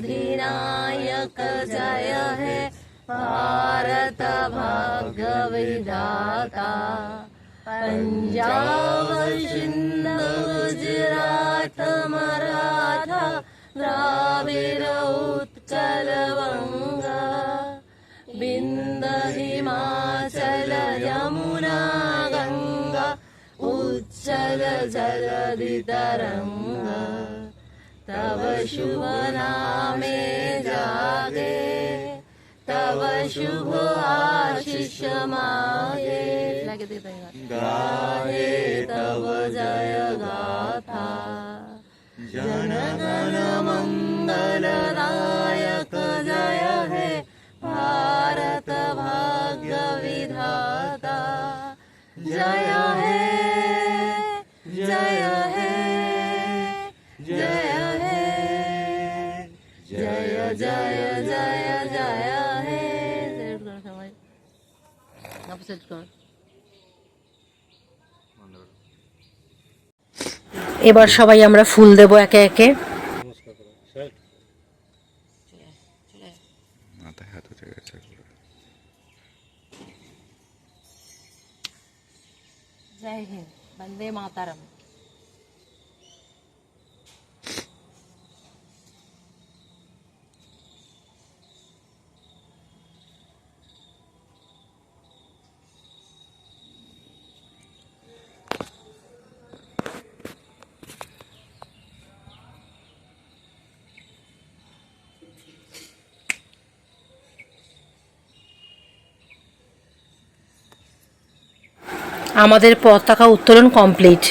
विधायक जय हे। भारत भाग्य विधाता पंजाब सिंध गुजरात मराठा द्राविड उत्कल वंगा। बिन्द हिमाचल यमुना गङ्गा उच्चल जलधितरङ्ग तव शुभ नामे जागे, तव शुभ आशिष मागे। गाहे तव जय गाथा। जनगण मङ्गलदायक जय हे, भारत भाग्य विधाता। जय জয় জয় জয় জয় হে এবার সবাই আমরা ফুল দেব একে একে। জয় হিন্দ। বন্দে মাতারাম। আমাদের পতাকা উত্তোলন কমপ্লিট